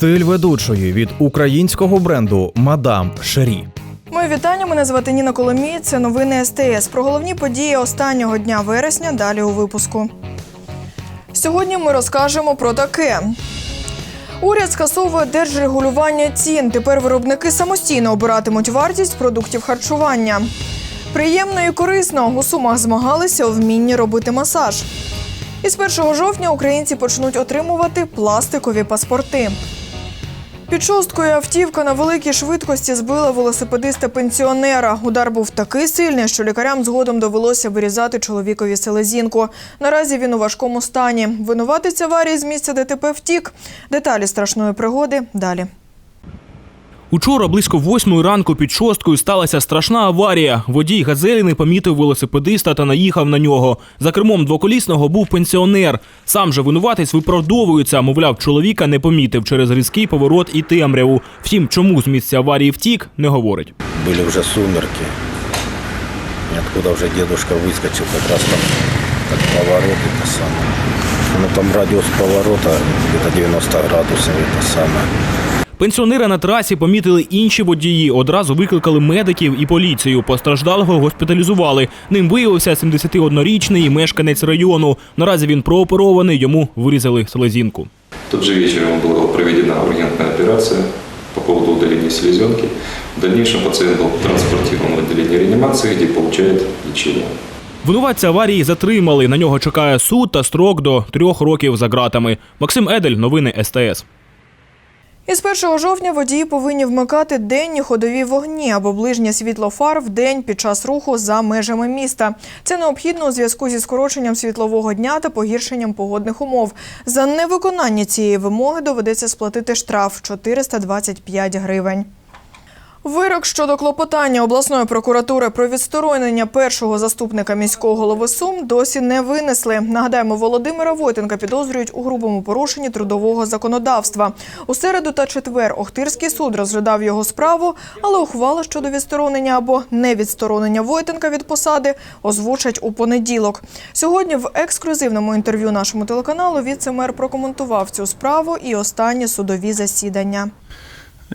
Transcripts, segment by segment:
Стиль ведучої від українського бренду Мадам Шері. Моє вітання. Мене звати Ніна Коломій. Це новини СТС. Про головні події останнього дня вересня. Далі у випуску. Сьогодні ми розкажемо про таке. Уряд скасовує держрегулювання цін. Тепер виробники самостійно обиратимуть вартість продуктів харчування. Приємно і корисно у сумах змагалися у вмінні робити масаж. Із 1 жовтня українці почнуть отримувати пластикові паспорти. Під шосткою автівка на великій швидкості збила велосипедиста-пенсіонера. Удар був такий сильний, що лікарям згодом довелося вирізати чоловікові селезінку. Наразі він у важкому стані. Винуватець аварії з місця ДТП втік. Деталі страшної пригоди далі. Учора близько восьмої ранку під шосткою сталася страшна аварія. Водій газелі не помітив велосипедиста та наїхав на нього. За кермом двоколісного був пенсіонер. Сам же винуватець виправдовується, мовляв, чоловіка не помітив через різкий поворот і темряву. Втім, чому з місця аварії втік, не говорить. Были уже сумерки. И откуда уже дедушка выскочил, как раз там как поворот это самое. Ну там радиус поворота где-то 90 градусов это самое. Пенсіонера на трасі помітили інші водії. Одразу викликали медиків і поліцію. Постраждалого госпіталізували. Ним виявився 71-річний мешканець району. Наразі він прооперований, йому вирізали селезінку. В тот же вечер ему была проведена ургентная операция по поводу удаления селезенки. В дальнейшем пациент был транспортирован в отделение реанимации, где получает лечение. Винуватця аварії затримали. На нього чекає суд та строк до трьох років за ґратами. Максим Едель, новини СТС. Із 1 жовтня водії повинні вмикати денні ходові вогні або ближнє світло фар в день під час руху за межами міста. Це необхідно у зв'язку зі скороченням світлового дня та погіршенням погодних умов. За невиконання цієї вимоги доведеться сплатити штраф 425 гривень. Вирок щодо клопотання обласної прокуратури про відсторонення першого заступника міського голови Сум досі не винесли. Нагадаємо, Володимира Войтенка підозрюють у грубому порушенні трудового законодавства. У середу та четвер Охтирський суд розглядав його справу, але ухвала щодо відсторонення або невідсторонення Войтенка від посади озвучать у понеділок. Сьогодні в ексклюзивному інтерв'ю нашому телеканалу віце-мер прокоментував цю справу і останні судові засідання.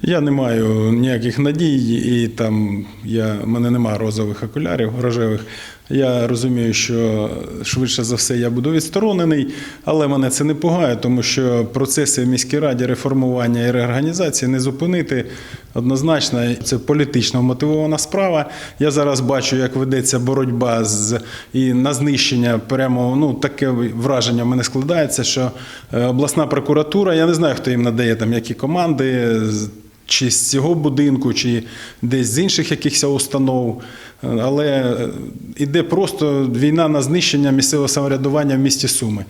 Я не маю ніяких надій, і там я, в мене немає розових окулярів, рожевих. Я розумію, що швидше за все я буду відсторонений, але мене це не пугає, тому що процеси в міській раді реформування і реорганізації не зупинити однозначно. Це політично мотивована справа. Я зараз бачу, як ведеться боротьба з і на знищення. Прямо ну таке враження в мене складається, що е, обласна прокуратура, я не знаю, хто їм надає там які команди. Чи з цього будинку, чи десь з інших якихось установ. Але е, іде просто війна на знищення місцевого самоврядування в місті Суми.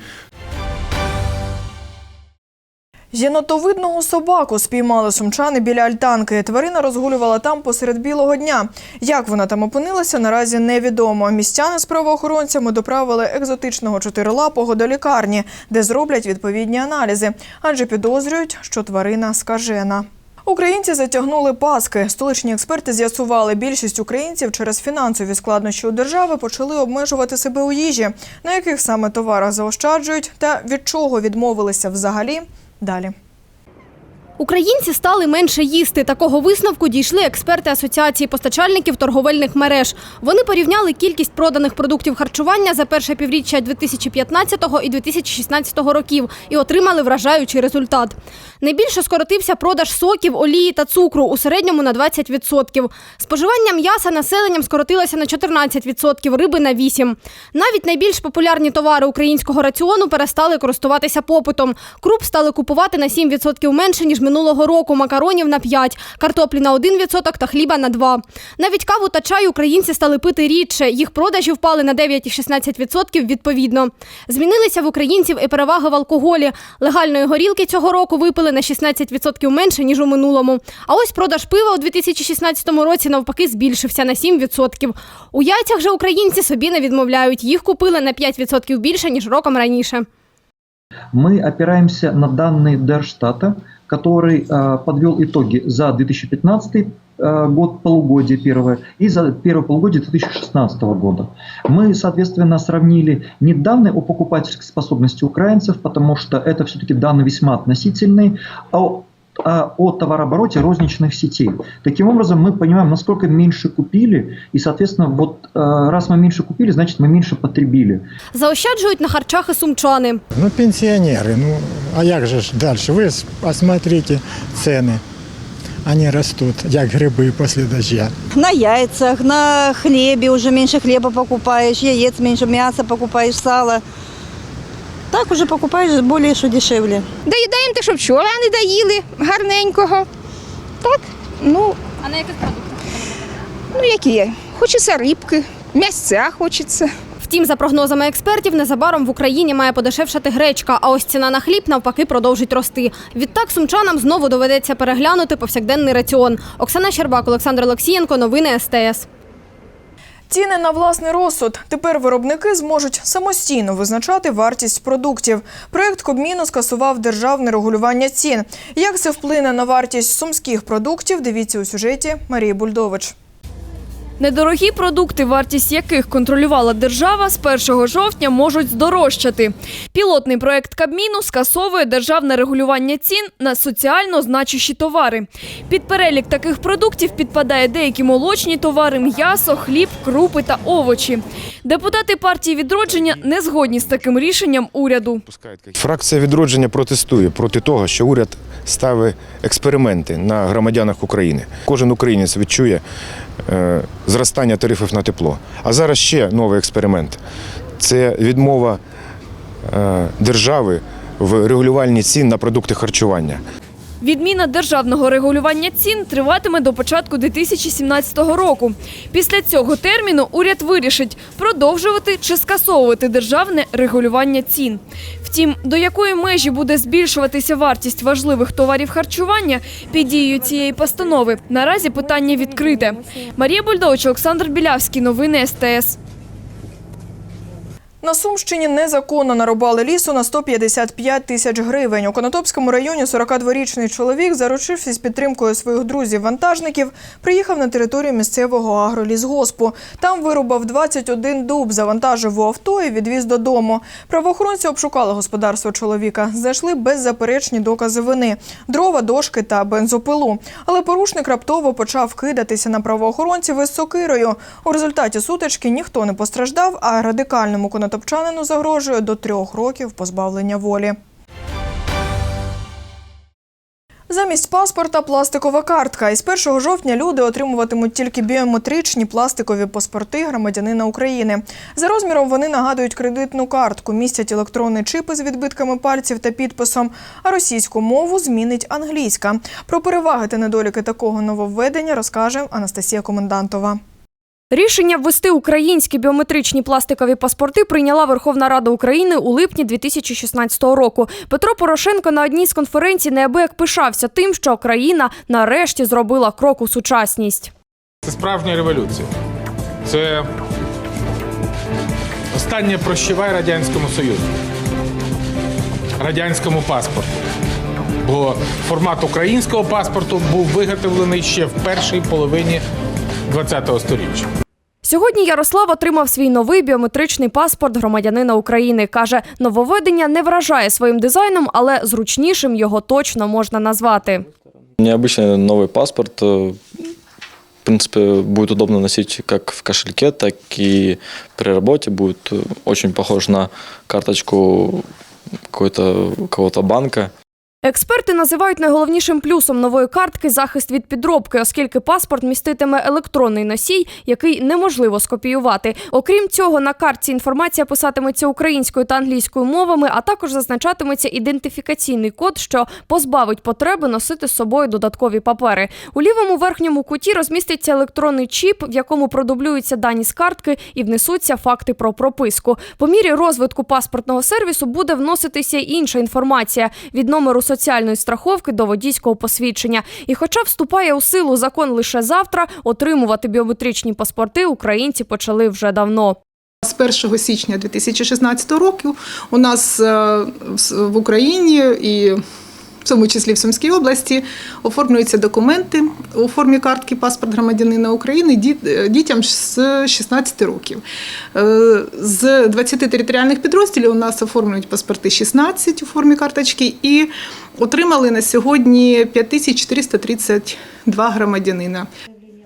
Єнотовидного собаку спіймали сумчани біля альтанки. Тварина розгулювала там посеред білого дня. Як вона там опинилася, наразі невідомо. Містяни з правоохоронцями доправили екзотичного чотирилапого до лікарні, де зроблять відповідні аналізи, адже підозрюють, що тварина скажена. Українці затягнули паски. Столичні експерти з'ясували, більшість українців через фінансові складнощі у держави почали обмежувати себе у їжі. На яких саме товарах заощаджують та від чого відмовилися взагалі далі. Українці стали менше їсти. Такого висновку дійшли експерти Асоціації постачальників торговельних мереж. Вони порівняли кількість проданих продуктів харчування за перше півріччя 2015 і 2016 років і отримали вражаючий результат. Найбільше скоротився продаж соків, олії та цукру у середньому на 20%. Споживання м'яса населенням скоротилося на 14%, риби на 8%. Навіть найбільш популярні товари українського раціону перестали користуватися попитом. Круп стали купувати на 7% менше, ніж минулого року, макаронів на 5%, картоплі на 1% та хліба на 2%. Навіть каву та чай українці стали пити рідше. Їх продажі впали на 9 і 16% відповідно. Змінилися в українців і переваги в алкоголі. Легальної горілки цього року випили на 16% менше, ніж у минулому. А ось продаж пива у 2016 році навпаки збільшився на 7%. У яйцях же українці собі не відмовляють. Їх купили на 5% більше, ніж роком раніше. Мы опираемся на данные Держстата, который э, подвел итоги за 2015 э, год, полугодие первое, и за первое полугодие 2016 года. Мы, соответственно, сравнили не данные о покупательской способности украинцев, потому что это все-таки данные весьма относительные, а о товарообороте розничных сетей. Таким образом, мы понимаем, насколько меньше купили, и, соответственно, вот а, раз мы меньше купили, значит, мы меньше потребили. Заощаджують на харчах і сумчани. Ну, пенсионеры, ну, а як же ж дальше? Вы с- посмотрите цены. Они растут, як грибы после дождя. На яйцах, на хлебе уже меньше хлеба покупаешь, яиц меньше, мяса покупаешь, сало. Так уже покупаешь более, что дешевле. Доїдаємо те, що вчора не доїли гарненького. Так, ну, А на яких продуктах? ну які є. Хочеться рибки, м'ясця хочеться. Втім, за прогнозами експертів, незабаром в Україні має подешевшати гречка, а ось ціна на хліб навпаки продовжить рости. Відтак сумчанам знову доведеться переглянути повсякденний раціон. Оксана Щербак, Олександр Олексієнко, новини СТС. Ціни на власний розсуд. Тепер виробники зможуть самостійно визначати вартість продуктів. Проект Кобміну скасував державне регулювання цін. Як це вплине на вартість сумських продуктів? Дивіться у сюжеті Марії Бульдович. Недорогі продукти, вартість яких контролювала держава, з 1 жовтня можуть здорожчати. Пілотний проект Кабміну скасовує державне регулювання цін на соціально значущі товари. Під перелік таких продуктів підпадає деякі молочні товари, м'ясо, хліб, крупи та овочі. Депутати партії відродження не згодні з таким рішенням уряду. Фракція відродження протестує проти того, що уряд ставить експерименти на громадянах України. Кожен українець відчує зростання тарифів на тепло. А зараз ще новий експеримент це відмова е, держави в регулювальні цін на продукти харчування. Відміна державного регулювання цін триватиме до початку 2017 року. Після цього терміну уряд вирішить продовжувати чи скасовувати державне регулювання цін. Втім, до якої межі буде збільшуватися вартість важливих товарів харчування під дією цієї постанови, наразі питання відкрите. Марія Бульдович, Олександр Білявський, новини СТС. На Сумщині незаконно нарубали лісу на 155 тисяч гривень. У Конотопському районі 42-річний чоловік, заручившись підтримкою своїх друзів-вантажників, приїхав на територію місцевого агролісгоспу. Там вирубав 21 дуб, завантажив у авто і відвіз додому. Правоохоронці обшукали господарство чоловіка, знайшли беззаперечні докази вини – дрова, дошки та бензопилу. Але порушник раптово почав кидатися на правоохоронців із сокирою. У результаті сутички ніхто не постраждав, а радикальному конотопчанину загрожує до трьох років позбавлення волі. Замість паспорта пластикова картка. Із 1 жовтня люди отримуватимуть тільки біометричні пластикові паспорти громадянина України. За розміром вони нагадують кредитну картку, містять електронні чипи з відбитками пальців та підписом. А російську мову змінить англійська. Про переваги та недоліки такого нововведення розкаже Анастасія Комендантова. Рішення ввести українські біометричні пластикові паспорти прийняла Верховна Рада України у липні 2016 року. Петро Порошенко на одній з конференцій неабияк пишався тим, що країна нарешті зробила крок у сучасність. Це справжня революція. Це останнє прощавай Радянському Союзу, радянському паспорту. Бо формат українського паспорту був виготовлений ще в першій половині ХХ століття. Сьогодні Ярослав отримав свій новий біометричний паспорт громадянина України. Каже, нововведення не вражає своїм дизайном, але зручнішим його точно можна назвати. Необычный новый паспорт. э, В принципе, будет удобно носить как в кошельке, так и при работе. Будет э, очень похож на карточку какой-то, какого-то банка. Експерти називають найголовнішим плюсом нової картки захист від підробки, оскільки паспорт міститиме електронний носій, який неможливо скопіювати. Окрім цього, на картці інформація писатиметься українською та англійською мовами, а також зазначатиметься ідентифікаційний код, що позбавить потреби носити з собою додаткові папери. У лівому верхньому куті розміститься електронний чіп, в якому продублюються дані з картки і внесуться факти про прописку. По мірі розвитку паспортного сервісу буде вноситися інша інформація від номеру соціальної страховки до водійського посвідчення. І, хоча вступає у силу закон лише завтра, отримувати біометричні паспорти українці почали вже давно. З 1 січня 2016 року у нас е, в- в Україні і в тому числі в Сумській області, оформлюються документи у формі картки паспорт громадянина України е, дітям з 16 років. Е, З 20 територіальних підрозділів у нас оформлюють паспорти 16 у формі карточки і отримали на сьогодні 5432 громадянина.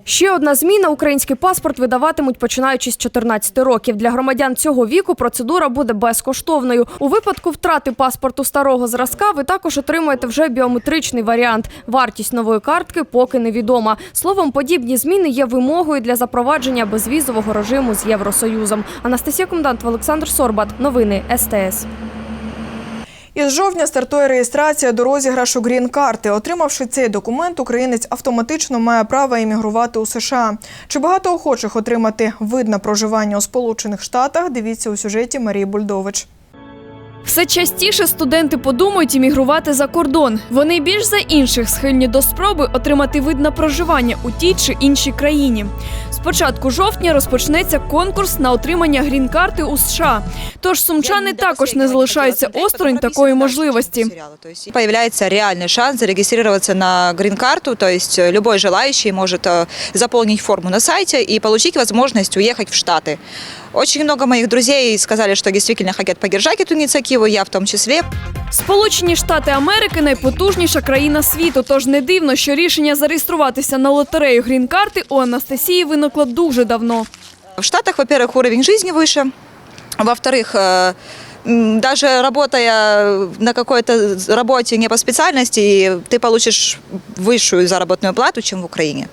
Ще одна зміна: український паспорт видаватимуть починаючи з 14 років. Для громадян цього віку процедура буде безкоштовною. У випадку втрати паспорту старого зразка ви також отримуєте вже біометричний варіант. Вартість нової картки поки невідома. Словом, подібні зміни є вимогою для запровадження безвізового режиму з Євросоюзом. Анастасія Комдант, Олександр Сорбат. Новини СТС. Із жовтня стартує реєстрація до розіграшу грін-карти. Отримавши цей документ, українець автоматично має право іммігрувати у США. Чи багато охочих отримати вид на проживання у Сполучених Штатах? Дивіться у сюжеті Марії Бульдович. Все частіше студенти подумають іммігрувати за кордон. Вони більш за інших схильні до спроби отримати вид на проживання у тій чи іншій країні. З початку жовтня розпочнеться конкурс на отримання грін-карти у США. Тож сумчани також не залишаються осторонь такої можливості. Появляется реальный шанс зарегистрироваться на грин-карту, то есть э, любой желающий может э, заполнить форму на сайте и получить возможность уехать в Штаты. Очень много моих друзей сказали, что действительно хотят поддержать эту инициативу, я в том числе. Сполучені Штати Америки найпотужніша країна світу. Тож не дивно, що рішення зареєструватися на лотерею грін-карти у Анастасії виникло дуже давно. В Штатах, во-первых, уровень жизни выше, во-вторых, э, м, даже работая на какой-то работе не по специальности, ты получишь высшую заработную плату, чем в Украине.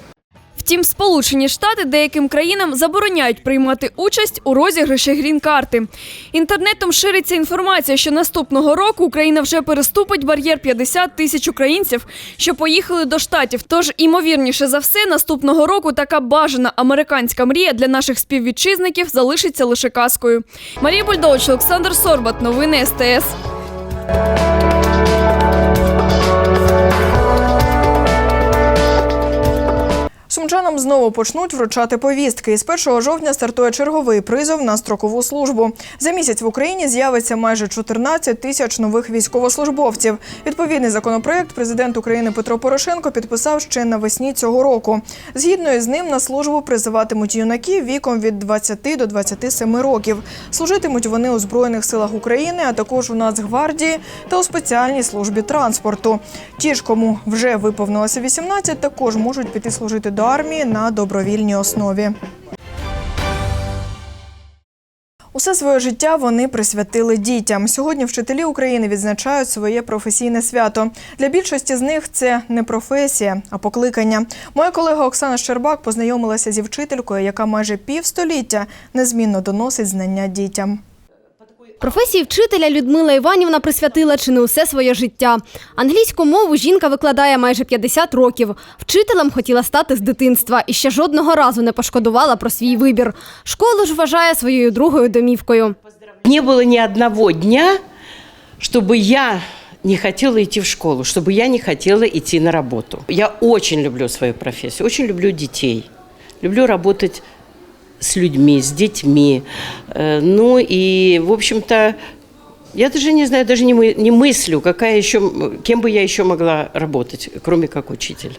Втім, Сполучені Штати деяким країнам забороняють приймати участь у розіграші грін-карти. Інтернетом шириться інформація, що наступного року Україна вже переступить бар'єр 50 тисяч українців, що поїхали до штатів. Тож, імовірніше за все, наступного року така бажана американська мрія для наших співвітчизників залишиться лише казкою. Марія Бульдович, Олександр Сорбат, новини СТС. Сумчанам знову почнуть вручати повістки. Із 1 жовтня стартує черговий призов на строкову службу. За місяць в Україні з'явиться майже 14 тисяч нових військовослужбовців. Відповідний законопроект президент України Петро Порошенко підписав ще навесні цього року. Згідно із ним на службу призиватимуть юнаків віком від 20 до 27 років. Служитимуть вони у збройних силах України, а також у Нацгвардії та у спеціальній службі транспорту. Ті ж, кому вже виповнилося 18, також можуть піти служити до армії на добровільній основі. Усе своє життя вони присвятили дітям. Сьогодні вчителі України відзначають своє професійне свято. Для більшості з них це не професія, а покликання. Моя колега Оксана Щербак познайомилася зі вчителькою, яка майже півстоліття незмінно доносить знання дітям. Професії вчителя Людмила Іванівна присвятила чи не усе своє життя. Англійську мову жінка викладає майже 50 років. Вчителем хотіла стати з дитинства і ще жодного разу не пошкодувала про свій вибір. Школу ж вважає своєю другою домівкою. Не было ни одного дня, чтобы я не хотела идти в школу, чтобы я не хотела идти на работу. Я очень люблю свою профессию, очень люблю детей. Люблю работать с людьми, с детьми. Э, Ну и, в общем-то, я даже не знаю, даже не, мы, не мыслю, какая еще, кем бы я еще могла работать, кроме как учитель.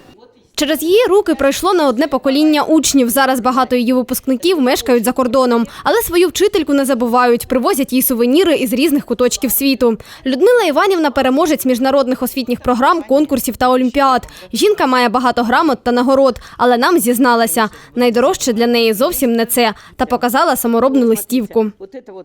Через її руки пройшло не одне покоління учнів. Зараз багато її випускників мешкають за кордоном, але свою вчительку не забувають, привозять їй сувеніри із різних куточків світу. Людмила Іванівна переможець міжнародних освітніх програм, конкурсів та олімпіад. Жінка має багато грамот та нагород, але нам зізналася, найдорожче для неї зовсім не це та показала саморобну листівку.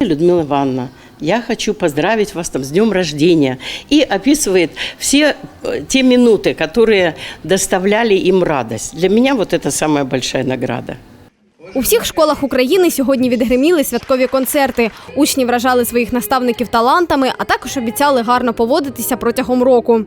Людмила Ивановна, я хочу поздравить вас там с днем рождения. И описывает все э, те минуты, которые доставляли им радость. Для меня вот это самая большая награда. У всіх школах України сьогодні відгриміли святкові концерти. Учні вражали своїх наставників талантами, а також обіцяли гарно поводитися протягом року.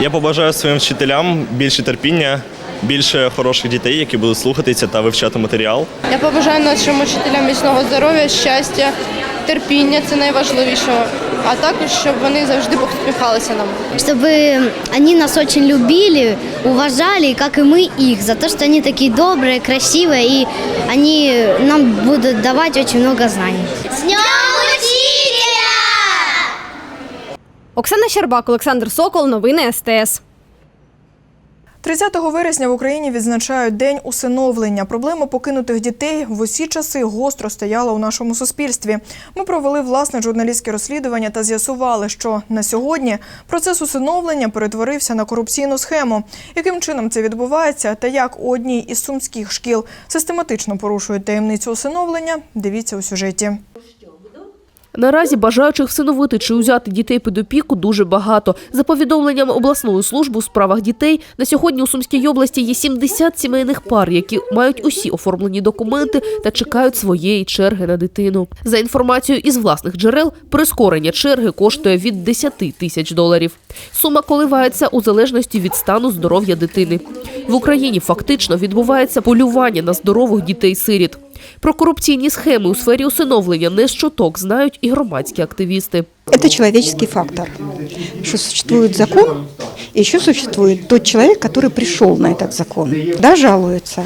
Я побажаю своїм вчителям більше терпіння, більше хороших дітей, які будуть слухатися та вивчати матеріал. Я побажаю нашим учителям міцного здоров'я, щастя, терпіння це найважливіше а також щоб вони завжди посміхалися нам. Чтобы они нас очень любили, уважали, как и мы их, за то, что они такие добрые, красивые, и они нам будут давать очень много знаний. С днем учителя! Оксана Щербак, Олександр Сокол. Новини СТС. 30 вересня в Україні відзначають День усиновлення. Проблема покинутих дітей в усі часи гостро стояла у нашому суспільстві. Ми провели власне журналістське розслідування та з'ясували, що на сьогодні процес усиновлення перетворився на корупційну схему. Яким чином це відбувається та як у одній із сумських шкіл систематично порушують таємницю усиновлення, дивіться у сюжеті. Наразі бажаючих всиновити чи узяти дітей під опіку дуже багато. За повідомленням обласної служби у справах дітей, на сьогодні у Сумській області є 70 сімейних пар, які мають усі оформлені документи та чекають своєї черги на дитину. За інформацією із власних джерел, прискорення черги коштує від 10 тисяч доларів. Сума коливається у залежності від стану здоров'я дитини. В Україні фактично відбувається полювання на здорових дітей-сиріт. Про корупційні схеми у сфері усиновлення не з чуток знають і громадські активісти. Это человеческий фактор, что существует закон, и еще существует тот человек, который пришел на этот закон, да, жалуется.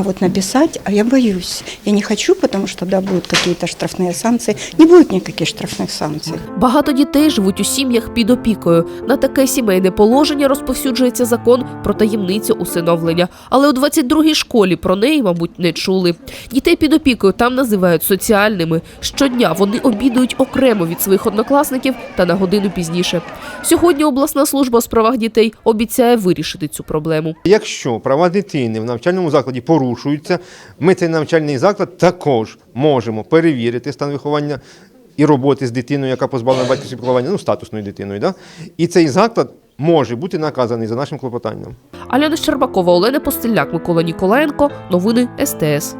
А вот написать, а я боюсь. Я не хочу, потому что да, будут какие-то штрафные санкции. Не будет никаких штрафных санкций. Багато дітей живуть у сім'ях під опікою. На таке сімейне положення розповсюджується закон про таємницю усиновлення. Але у 22-й школі про неї, мабуть, не чули. Дітей під опікою там називають соціальними. Щодня вони обідують окремо від своїх однокласників та на годину пізніше. Сьогодні обласна служба у справах дітей обіцяє вирішити цю проблему. Якщо права дитини в навчальному закладі порушуються, ми цей навчальний заклад також можемо перевірити стан виховання і роботи з дитиною, яка позбавлена батьківського піклування, ну статусною дитиною. Да? І цей заклад може бути наказаний за нашим клопотанням. Альона Щербакова, Олена Постеляк, Микола Ніколаєнко. Новини СТС.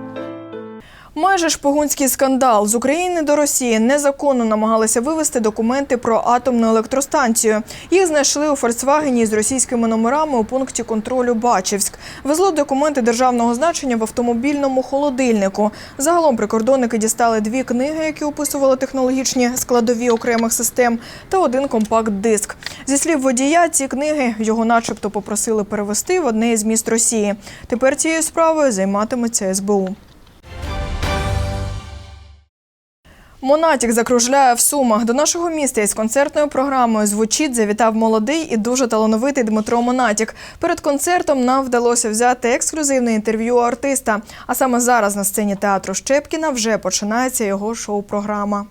Майже шпигунський скандал з України до Росії незаконно намагалися вивезти документи про атомну електростанцію. Їх знайшли у Фольксвагені з російськими номерами у пункті контролю Бачівськ. Везло документи державного значення в автомобільному холодильнику. Загалом прикордонники дістали дві книги, які описували технологічні складові окремих систем, та один компакт-диск. Зі слів водія, ці книги його, начебто, попросили перевести в одне із міст Росії. Тепер цією справою займатиметься СБУ. Монатік закружляє в Сумах. До нашого міста із концертною програмою Звучить завітав молодий і дуже талановитий Дмитро Монатік. Перед концертом нам вдалося взяти ексклюзивне інтерв'ю артиста. А саме зараз на сцені театру Щепкіна вже починається його шоу-програма.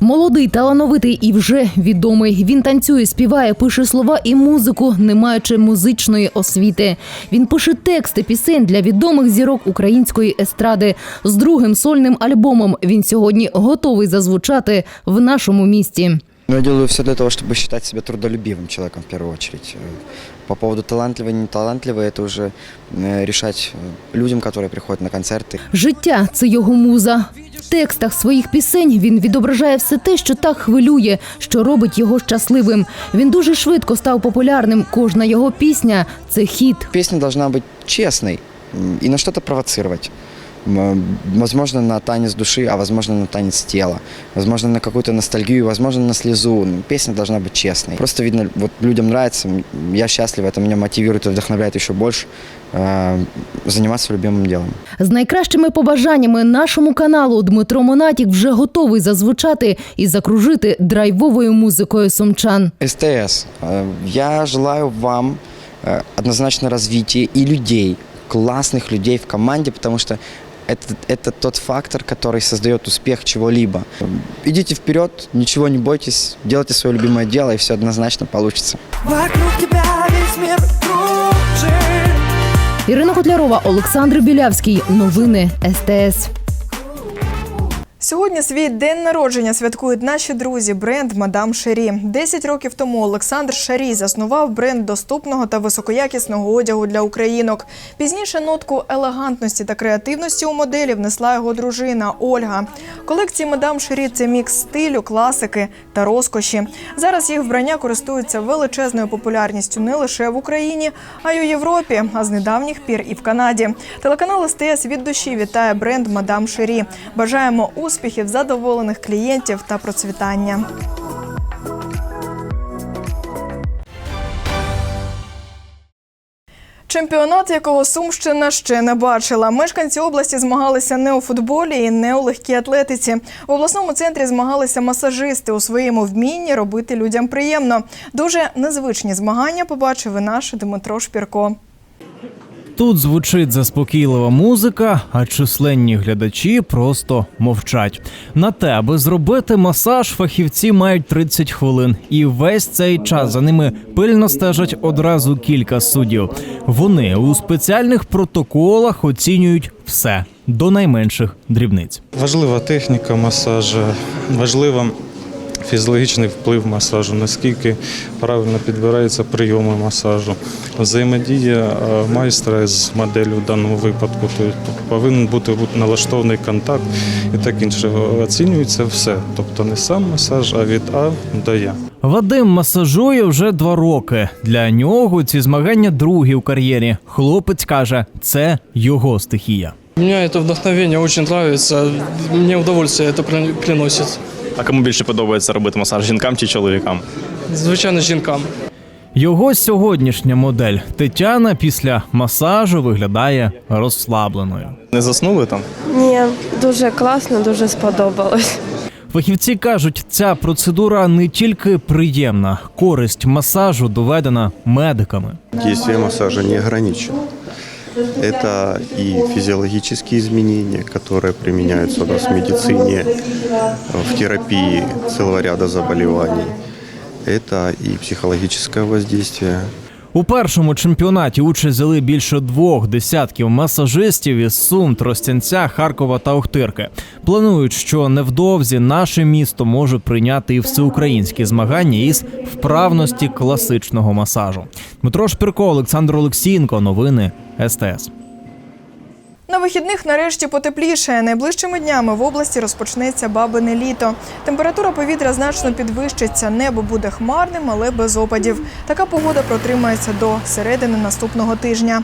Молодий, талановитий і вже відомий. Він танцює, співає, пише слова і музику, не маючи музичної освіти. Він пише тексти пісень для відомих зірок української естради. З другим сольним альбомом він сьогодні готовий зазвучати в нашому місті. Ну, я делаю все для того, чтобы считать себя трудолюбивым человеком в первую очередь. По поводу талантливый, не талантливый, это уже э, решать э, людям, которые приходят на концерты. Життя це його муза. Текстах своїх пісень він відображає все те, що так хвилює, що робить його щасливим. Він дуже швидко став популярним. Кожна його пісня це хіт. Пісня должна бути чесною і на щось провоцирувати М, Возможно, на танец души, а возможно, на танец тела. Возможно, на какую-то ностальгию, возможно, на слезу. Ну, Песня должна быть честной. Просто видно, вот людям нравится, м, я счастлив, это меня мотивирует и вдохновляет еще больше э, заниматься любимым делом. З найкращими побажаннями нашому каналу Дмитро Монатік вже готовий зазвучати і закружити драйвовою музикою сумчан. СТС, э, я желаю вам э, однозначно развития и людей, классных людей в команде, потому что это, это тот фактор, который создает успех чего-либо. Идите вперед, ничего не бойтесь, делайте свое любимое дело, и все однозначно получится. Вокруг тебя весь мир кружит. Ірина Котлярова, Олександр Білявський. Новини СТС. Сьогодні свій день народження святкують наші друзі бренд Мадам Шері. Десять років тому Олександр Шарій заснував бренд доступного та високоякісного одягу для українок. Пізніше нотку елегантності та креативності у моделі внесла його дружина Ольга. Колекції Мадам Шері це мікс стилю, класики та розкоші. Зараз їх вбрання користуються величезною популярністю не лише в Україні, а й у Європі, а з недавніх пір і в Канаді. Телеканал СТС від душі вітає бренд Мадам Шері. Бажаємо успіху успіхів, задоволених клієнтів та процвітання. Чемпіонат, якого Сумщина ще не бачила. Мешканці області змагалися не у футболі і не у легкій атлетиці. В обласному центрі змагалися масажисти у своєму вмінні робити людям приємно. Дуже незвичні змагання побачив і наш Дмитро Шпірко. Тут звучить заспокійлива музика, а численні глядачі просто мовчать. На те, аби зробити масаж, фахівці мають 30 хвилин, і весь цей час за ними пильно стежать одразу кілька суддів. Вони у спеціальних протоколах оцінюють все до найменших дрібниць. Важлива техніка масажу, важлива фізіологічний вплив масажу, наскільки правильно підбираються прийоми масажу, взаємодія е, майстра з моделлю в даному випадку. Тобто повинен бути налаштований контакт і так інше. Оцінюється все. Тобто не сам масаж, а від А до Я. Вадим масажує вже два роки. Для нього ці змагання другі в кар'єрі. Хлопець каже, це його стихія. Мне это вдохновение очень нравится. Мне удовольствие это при- приносит. А кому більше подобається робити масаж жінкам чи чоловікам? Звичайно, жінкам. Його сьогоднішня модель Тетяна після масажу виглядає розслабленою. Не заснули там? Ні, дуже класно, дуже сподобалось. Фахівці кажуть, ця процедура не тільки приємна, користь масажу доведена медиками. Действие массажа не ограничено. Это и физиологические изменения, которые применяются у нас в медицине, в терапии целого ряда заболеваний. Это и психологическое воздействие, У першому чемпіонаті участь взяли більше двох десятків масажистів із Сум, Тростянця, Харкова та Охтирки. Планують, що невдовзі наше місто може прийняти і всеукраїнські змагання із вправності класичного масажу. Дмитро Шпірко, Олександр Олексієнко. Новини СТС. На вихідних нарешті потепліше. Найближчими днями в області розпочнеться бабине літо. Температура повітря значно підвищиться. Небо буде хмарним, але без опадів. Така погода протримається до середини наступного тижня.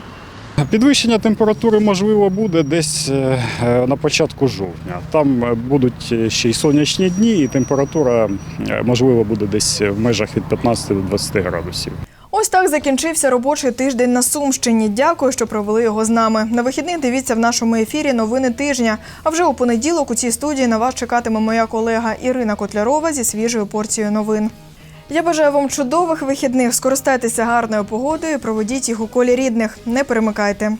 Підвищення температури можливо буде десь е, е, на початку жовтня. Там е, будуть ще й сонячні дні, і температура можливо буде десь в межах від 15 до 20 градусів. Ось так закінчився робочий тиждень на Сумщині. Дякую, що провели його з нами. На вихідних дивіться в нашому ефірі новини тижня. А вже у понеділок у цій студії на вас чекатиме моя колега Ірина Котлярова зі свіжою порцією новин. Я бажаю вам чудових вихідних. Скористайтеся гарною погодою, і проведіть їх у колі рідних. Не перемикайте.